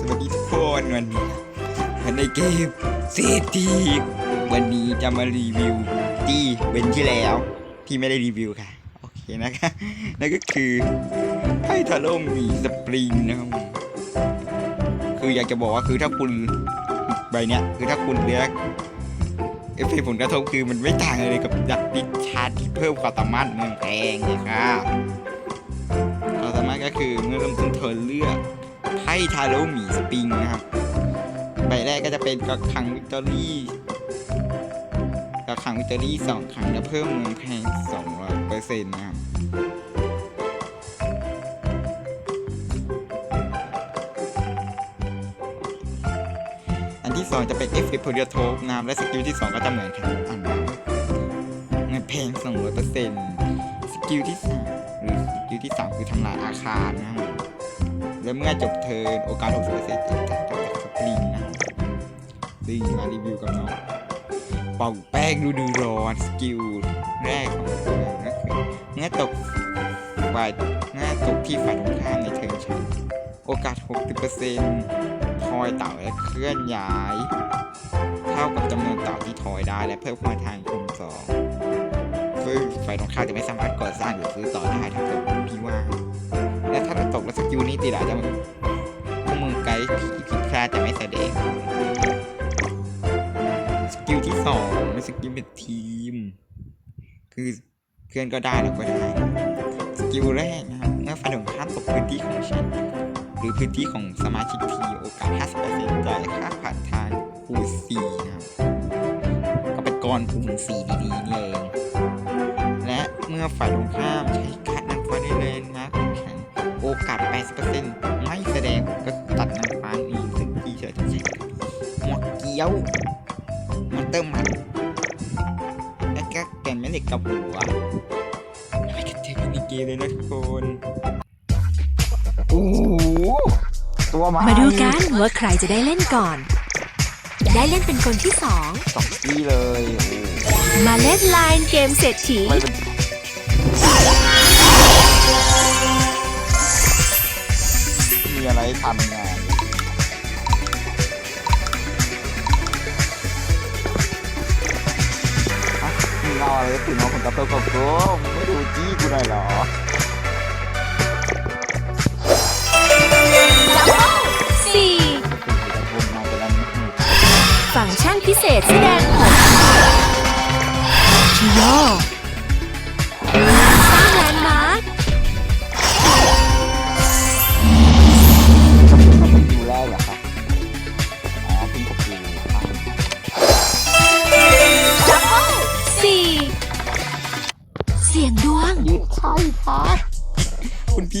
สวัสดีทุกคนวันนี้วันในเกมเศรษฐีวันนี้จะมารีวิวที่เว้นที่แล้ว ที่ไม่ได้รีวิวค่ะ โอเคนะคะนั่นก็คือไพ่ทาโร่มีสปริงนะครับคืออยากจะบอกว่าคือถ้าคุณใบเนี้ยคือถ้าคุณเลือกเอฟเฟกต์ผลกระทบคือมันไม่ต่างเลยกับดักดิชาร์ที่เพิ่มความสามารถเมืองแพงเลยค่ะความสามารถก็คือเมื่อเริ่มต้นเธอเลือก ไพ่ทาโร่หมีสปริงนะครับ ใบแรกก็จะเป็นกระคังวิกตอรี่กระคังวิกตอรี่สองครั้งและเพิ่มเมืองแพงสองร้อยเปอร์เซ็นต์นะครับอันที่สองจะเป็นเอฟเฟกต์โพลิโทปนะครับและสกิลที่สองก็จะเหมือนกันอันนะครับเงินแพงสองร้อยเปอร์เซ็นต์สกิลที่สามหรือสกิลที่สามคือทำลายอาคารนะครับ และเมื่อจบเทิร์นโอกาส 60%จะจากจากสปริงนะครับซึ่งมารีวิวกับน้องเป่าแป้งดูดูร้อนสกิลแรกของเราก็คือเมื่อตกฝ่ายเมื่อตกที่ฝ่ายตรงข้ามในเทิร์นใช้โอกาส 60%ทอยเต่าและเคลื่อนย้าย เท่ากับจำนวนเต่าที่ทอยได้และเพิ่มความทางคมสองซึ่งฝ่ายตรงข้ามจะไม่สามารถก่อสร้างหรือซื้อต่อได้ถ้าเกิดพี่ว่า สกิลนี้ตีดอาจจะพวกมึงไกด์ที่ผิดพลาดจะไม่แสดง สกิลที่สองสกิลเป็นทีม คือเพื่อนก็ได้แล้วก็ได้สกิลแรกนะครับเมื่อฝ่ายตรงข้ามตกพื้นที่ของฉันหรือพื้นที่ของสมาชิกทีโอกาส 50%จ่ายค่าผ่านทางคูณ4นะครับก็เป็นก้อนคูณ4ดีๆนี่เองและเมื่อฝ่ายตรงข้ามใช้การนำฟ้าในเลนมาร์คของ โอกาส 80%ไม่แสดงก็ตัดนำฟ้านี้ซึ่งที่เฉยๆหมวกเกี้ยวมอนเตอร์มันและก็แกนแม่เหล็กกับหัวไม่กระเทยในเกมเลยนะทุกคนโอ้โหตัวมามาดูกันว่าใครจะได้เล่นก่อน ได้เล่นเป็นคนที่สอง สองที่เลยโอ้โหมาเล่นไลน์เกมเศรษฐี ไม่เป็น อะไรทำงานอะมึงเอาอะไรตื่นมาคนกับตัวกับตัวมึงไม่ดูจี้กูหน่อยเหรอจะทนมาแต่ละนิดหนึ่งฟังก์ชันพิเศษแสดงผลชิโย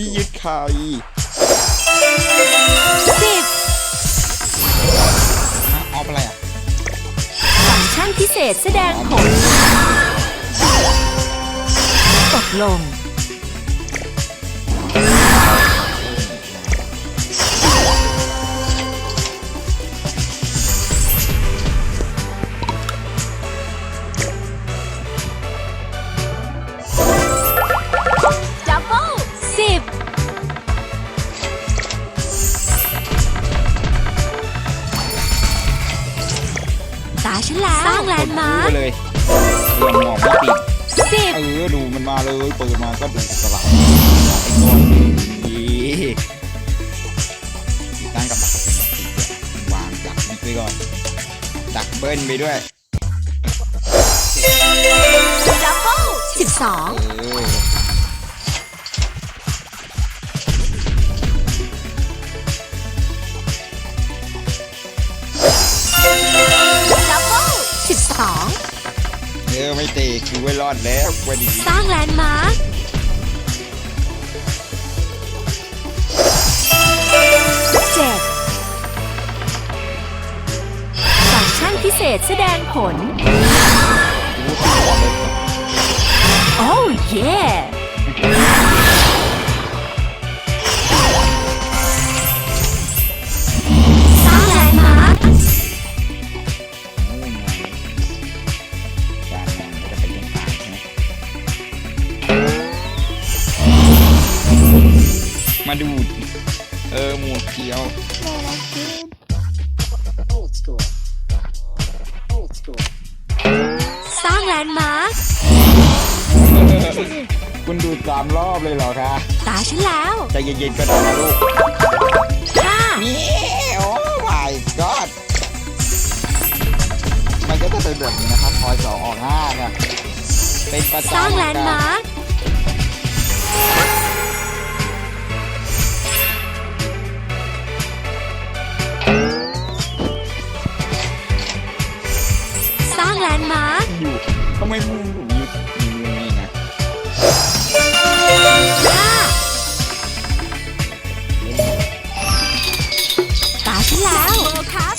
พี่ยึดไข่สิบฮะออฟอะไรอะฟังก์ชันพิเศษแสดงผลตกลงาฉันแล้วสร้างแลนด์มาร์ไปคเลยเรียนหมอกไม่ติดสิบเออดูมันมาเลยเปิดมาก็ดูสลับไปก่อนดีตั้งกับดักวางดักนี้ไปก่อนดักเบิ้ลไปด้วยดับเบิลสิบสองเออ ออไม่เตะคือไว้รอดแล้ววันนี้สร้างแลนด์มาร์คเจ็ดฟังก์ชันพิเศษแสดงผล ออหมวกเขียวน่ารักเกิน Old school. Old school. สร้างแลนด์มาร์คคุณดูสามรอบเลยเหรอคะตาฉันแล้วใจเย็นๆก็ได้นะลูกห้านี่โอ้ my god มันก็จะเป็นแบบนี้นะครับพอยสองออกห้าค่ะเป็นประสจำร้างแลนด์มาร์ค ลนด์มาร์คอยู่ทำไมมึงอยู่อยู่อยู่นี่นะห้าตาฉันแล้วครับ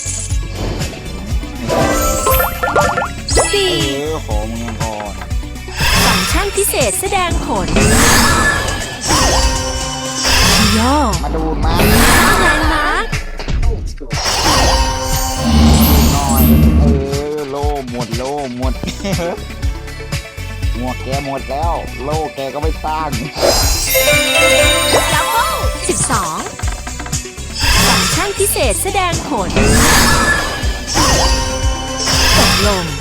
สี่เออของเมืองก่อนฟังก์ชันพิเศษแสดงผลโยมาดูมาสร้างแลนด์มาร์ค มดโล่หมดหมวกแกหมดแล้ว โล่แกก็ไม่สร้าง ดับเบิลสิบสองฟังก์ชันพิเศษแสดงผลตกลง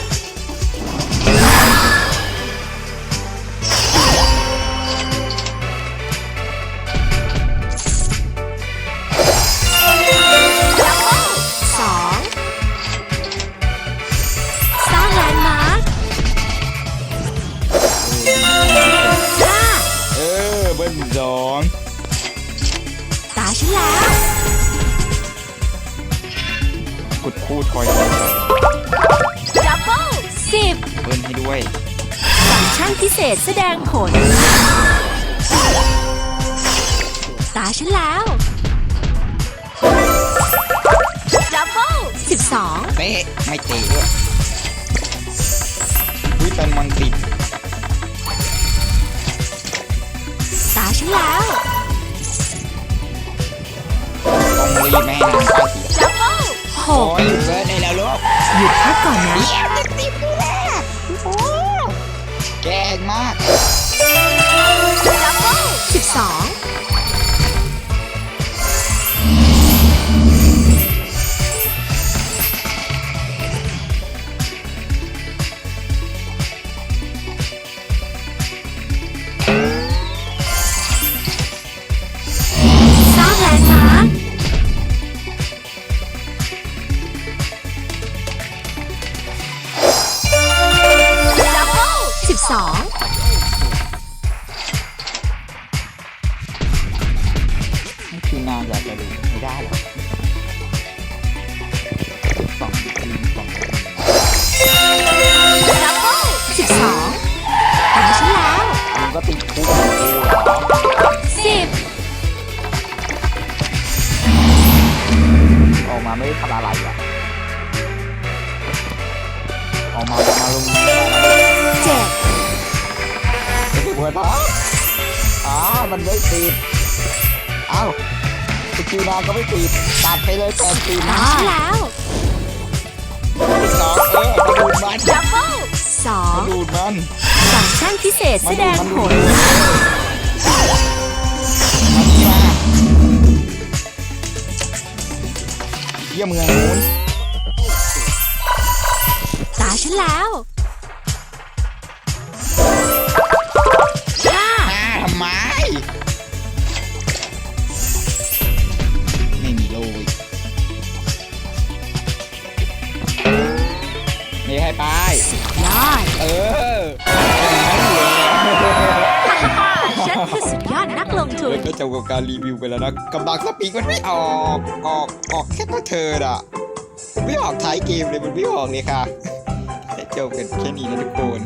พูดคอยดับเบิลสิบเบิ้ลให้ด้วยฟังก์ชันพิเศษแสดงผล ตาฉันแล้วดับเบิลสิบสองเตะไม่เตะด้วยวิตอนมันติดตาฉันแล้วต้องรีบไม่ให้นางตาเสี ยดับเบิลหโอ้กยหยุดเบิ้ลได้แล้วลูกหยุดพักก่อนนะ คือนางอยากจะดูไม่ได้หรอกสองทีมสองทีมดับเบิลสิบสองตามฉันแล้วมึงก็ติดคุกของกูเหรอสิบออกมาไม่ได้ทำอะไรอะออกมาออกมาลงมาเจ็ดหัวท้ออ๋อมันไม่ติดเอ้า สกิลนางก็ไม่ติดตัดไปเลยแปดตีตามนะฉันแล้วสองเออมาดูดมันดับเบิลสองมาดูดมันฟังก์ชันพิเศษแสดงผลมานี่มาเยี่ยมเมืองนู้ ยอดเอออย่างนั้นเลยฉันคือสุดยอดนักลงทุน ก็จบกับการรีวิวไปแล้วนะกำลังสปีกมันไม่ออกออกออกแค่ตัวเธออะมันไม่ออกท้ายเกมเลยมันไม่ออกเลยค่ะจบกันแค่นี้นะทุกคน